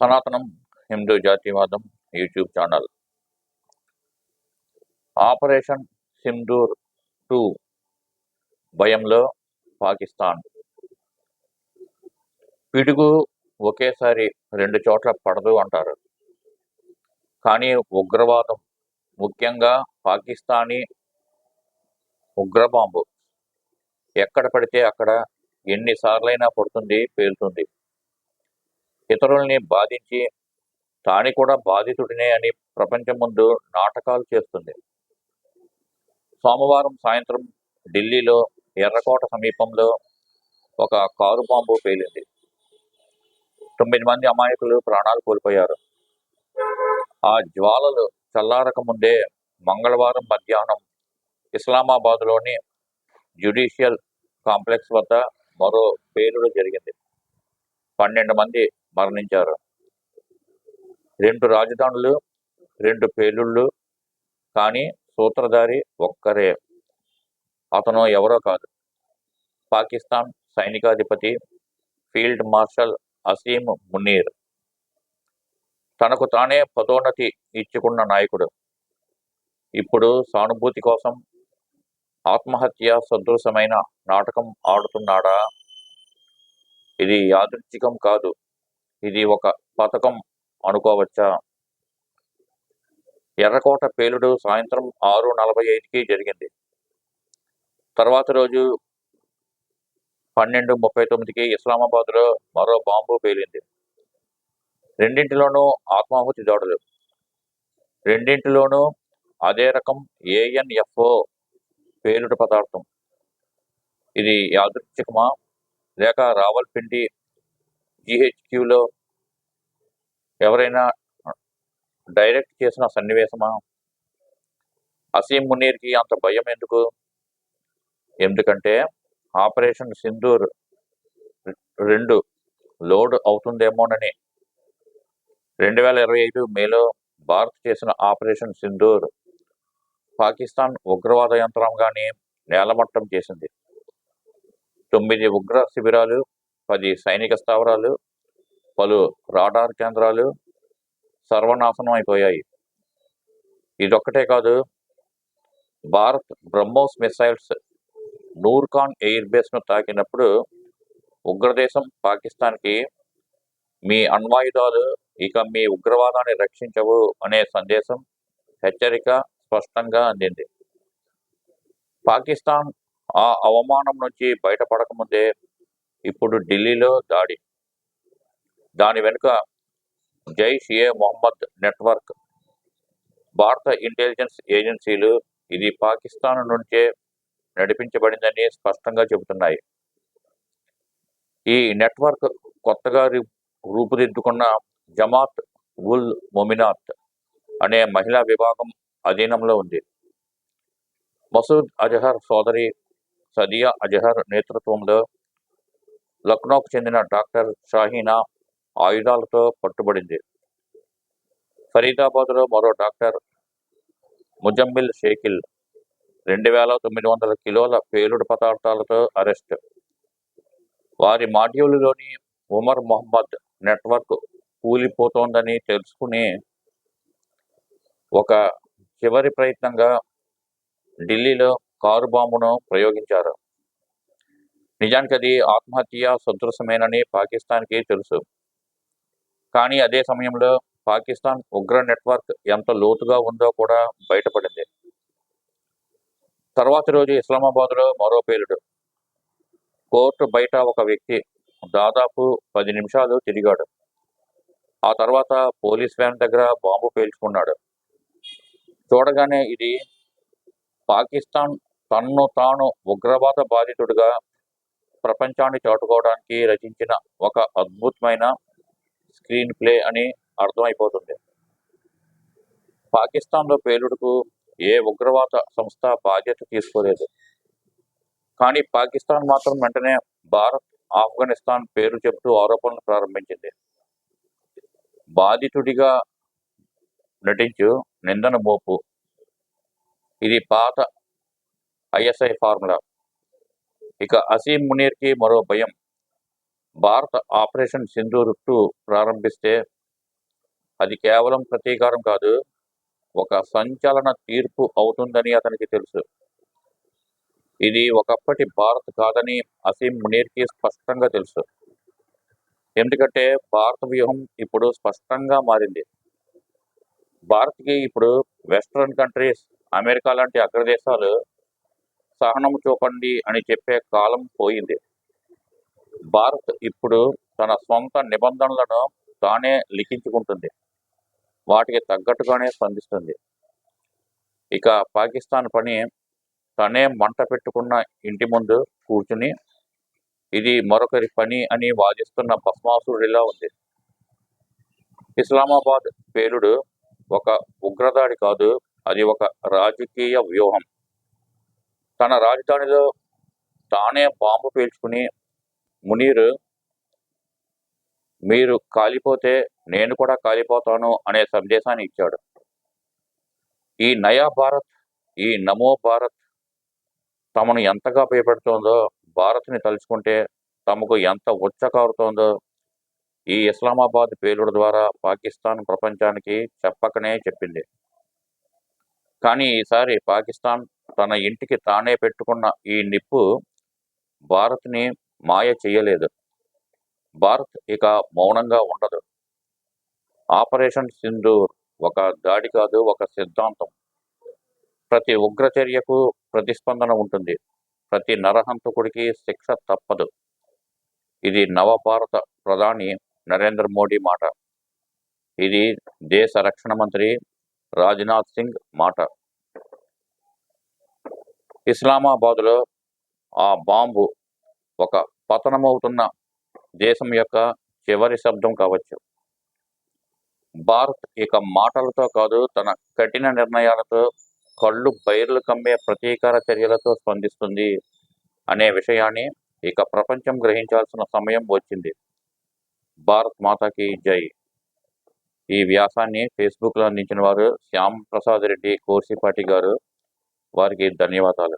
సనాతనం హిందూ జాతీయవాదం YouTube channel. Operation Sindoor two భయంలో పాకిస్తాన్. పిడుగు ఒకేసారి రెండు చోట్ల పడదు అంటారు. కానీ ఉగ్రవాదం ముఖ్యంగా పాకిస్తానీ ఉగ్రబాంబు. ఎక్కడ పడితే అక్కడ ఎన్నిసార్లైనా పడుతుంది పేలుతుంది. ఇతరుల్ని బాధించి తాని కూడా బాధితుడినే అని ప్రపంచం ముందు నాటకాలు చేస్తుంది. సోమవారం సాయంత్రం ఢిల్లీలో ఎర్రకోట సమీపంలో ఒక కారు బాంబు పేలింది. తొమ్మిది మంది అమాయకులు ప్రాణాలు కోల్పోయారు. ఆ జ్వాలలు చల్లారక ముందే మంగళవారం మధ్యాహ్నం ఇస్లామాబాద్లోని జ్యుడిషియల్ కాంప్లెక్స్ వద్ద మరో పేలుడు జరిగింది. పన్నెండు మంది మరణించారు. రెండు రాజధానులు రెండు పేలుళ్ళు కానీ సూత్రధారి ఒక్కరే. అతను ఎవరో కాదు. పాకిస్తాన్ సైనికాధిపతి ఫీల్డ్ మార్షల్ అసీం మునీర్. తనకు తానే పదోన్నతి ఇచ్చుకున్న నాయకుడు. ఇప్పుడు సానుభూతి కోసం ఆత్మహత్య సదృశమైన నాటకం ఆడుతున్నాడా? ఇది యాదృచ్ఛికం కాదు. ఇది ఒక పథకం అనుకోవచ్చా? ఎర్రకోట పేలుడు సాయంత్రం ఆరు నలభై ఐదుకి జరిగింది. తర్వాత రోజు పన్నెండు ముప్పై తొమ్మిదికి ఇస్లామాబాద్లో మరో బాంబు పేలింది. రెండింటిలోనూ ఆత్మాహుతి దాడులు. రెండింటిలోనూ అదే రకం ఏఎన్ఎఫ్ఓ పేలుడు పదార్థం. ఇది యాదృచ్ఛికమా? లేక రావల్పిండి జిహెచ్క్యూలో ఎవరైనా డైరెక్ట్ చేసిన సన్నివేశమా? అసీం మునీర్కి అంత భయం ఎందుకు? ఎందుకంటే ఆపరేషన్ సింధూర్ రెండు లోడ్ అవుతుందేమోనని. రెండు వేల ఇరవై ఐదు మేలో భారత్ చేసిన ఆపరేషన్ సింధూర్ పాకిస్తాన్ ఉగ్రవాద యంత్రాంగాన్ని నేలమట్టం చేసింది. తొమ్మిది ఉగ్ర శిబిరాలు పది సైనిక స్థావరాలు పలు రాడార్ కేంద్రాలు సర్వనాశనం అయిపోయాయి. ఇదొక్కటే కాదు భారత్ బ్రహ్మోస్ మిసైల్స్ నూర్ఖాన్ ఎయిర్ బేస్ను తాకినప్పుడు ఉగ్రదేశం పాకిస్తాన్కి మీ అణ్వాయుధాలు ఇక మీ ఉగ్రవాదాన్ని రక్షించవు అనే సందేశం హెచ్చరిక స్పష్టంగా అందింది. పాకిస్తాన్ ఆ అవమానం నుంచి బయటపడకముందే ఇప్పుడు ఢిల్లీలో దాడి. దాని వెనుక జైష్ ఏ మొహమ్మద్ నెట్వర్క్. భారత ఇంటెలిజెన్స్ ఏజెన్సీలు ఇది పాకిస్తాన్ నుంచే నడిపించబడిందని స్పష్టంగా చెబుతున్నాయి. ఈ నెట్వర్క్ కొత్తగా రూపుదిద్దుకున్న జమాత్ ఉల్ మొమినాత్ అనే మహిళా విభాగం అధీనంలో ఉంది. మసూద్ అజహర్ సోదరి సదియా అజహర్ నేతృత్వంలో లక్నోకు చెందిన డాక్టర్ షాహీనా ఆయుధాలతో పట్టుబడింది. ఫరీదాబాద్లో మరో డాక్టర్ ముజమ్మిల్ షేకిల్ రెండు వేల తొమ్మిది వందల కిలోల పేలుడు పదార్థాలతో అరెస్ట్. వారి మాడ్యూలులోని ఉమర్ మొహమ్మద్ నెట్వర్క్ కూలిపోతోందని తెలుసుకుని ఒక చివరి ప్రయత్నంగా ఢిల్లీలో కారు బాంబును ప్రయోగించారు. నిజానికి అది ఆత్మహత్య సదృశమేనని పాకిస్తాన్కి తెలుసు. కానీ అదే సమయంలో పాకిస్తాన్ ఉగ్ర నెట్వర్క్ ఎంత లోతుగా ఉందో కూడా బయటపడింది. తర్వాత రోజు ఇస్లామాబాద్లో మరో పేలుడు. కోర్టు బయట ఒక వ్యక్తి దాదాపు పది నిమిషాలు తిరిగాడు. ఆ తర్వాత పోలీస్ వ్యాన్ దగ్గర బాంబు పేల్చుకున్నాడు. చూడగానే ఇది పాకిస్తాన్ తన్ను తాను ఉగ్రవాద బాధితుడిగా ప్రపంచాన్ని చాటుకోవడానికి రచించిన ఒక అద్భుతమైన స్క్రీన్ ప్లే అని అర్థమైపోతుంది. పాకిస్తాన్లో పేలుడుకు ఏ ఉగ్రవాద సంస్థ బాధ్యత తీసుకోలేదు. కానీ పాకిస్తాన్ మాత్రం వెంటనే భారత్ ఆఫ్ఘనిస్తాన్ పేరు చెబుతూ ఆరోపణలు ప్రారంభించింది. బాధితుడిగా నటించు నిందన మోపు. ఇది పాత ఐఎస్ఐ ఫార్ములా. ఇక అసీం మునీర్కి మరో భయం. భారత ఆపరేషన్ సింధూర్ టూ ప్రారంభిస్తే అది కేవలం ప్రతీకారం కాదు ఒక సంచలన తీర్పు అవుతుందని అతనికి తెలుసు. ఇది ఒకప్పటి భారత్ కాదని అసీం మునీర్కి స్పష్టంగా తెలుసు. ఎందుకంటే భారత వ్యూహం ఇప్పుడు స్పష్టంగా మారింది. భారత్కి ఇప్పుడు వెస్ట్రన్ కంట్రీస్ అమెరికా లాంటి అగ్రదేశాలు సహనం చూపండి అని చెప్పే కాలం పోయింది. భారత్ ఇప్పుడు తన సొంత నిబంధనలను తానే లిఖించుకుంటుంది. వాటికి తగ్గట్టుగానే స్పందిస్తుంది. ఇక పాకిస్తాన్ పని తనే మంట పెట్టుకున్న ఇంటి ముందు కూర్చుని ఇది మరొకరి పని అని వాదిస్తున్న భస్మాసురుడిలా ఉంది. ఇస్లామాబాద్ పేలుడు ఒక ఉగ్రదాడి కాదు అది ఒక రాజకీయ వ్యూహం. తన రాజధానిలో తానే బాంబు పీల్చుకుని మునీర్ మీరు కాలిపోతే నేను కూడా కాలిపోతాను అనే సందేశాన్ని ఇచ్చాడు. ఈ నయా భారత్ ఈ నమో భారత్ తమను ఎంతగా భయపెడుతోందో భారత్ని తలుచుకుంటే తమకు ఎంత ఉచ్చకారుతోందో ఈ ఇస్లామాబాద్ పేలుడు ద్వారా పాకిస్తాన్ ప్రపంచానికి చెప్పకనే చెప్పింది. కానీ ఈసారి పాకిస్తాన్ తన ఇంటికి తానే పెట్టుకున్న ఈ నిప్పు భారత్ని మాయ చేయలేదు భారత్ ఇక మౌనంగా ఉండదు. ఆపరేషన్ సింధూర్ ఒక దాడి కాదు ఒక సిద్ధాంతం. ప్రతి ఉగ్రచర్యకు ప్రతిస్పందన ఉంటుంది. ప్రతి నరహంతకుడికి శిక్ష తప్పదు. ఇది నవభారత ప్రధాని నరేంద్ర మోడీ మాట. ఇది దేశ రక్షణ మంత్రి రాజ్నాథ్ సింగ్ మాట. ఇస్లామాబాద్లో ఆ బాంబు ఒక పతనమవుతున్న దేశం యొక్క చివరి శబ్దం కావచ్చు. భారత్ ఇక మాటలతో కాదు తన కఠిన నిర్ణయాలతో కళ్ళు బైర్లు కమ్మే ప్రతీకార చర్యలతో స్పందిస్తుంది అనే విషయాన్ని ఇక ప్రపంచం గ్రహించాల్సిన సమయం వచ్చింది. భారత్ మాతాకి జై. ఈ వ్యాసాన్ని ఫేస్బుక్లో అందించిన వారు శ్యామ్ ప్రసాద్ రెడ్డి కోర్సిపాటి గారు వారికి ధన్యవాదాలు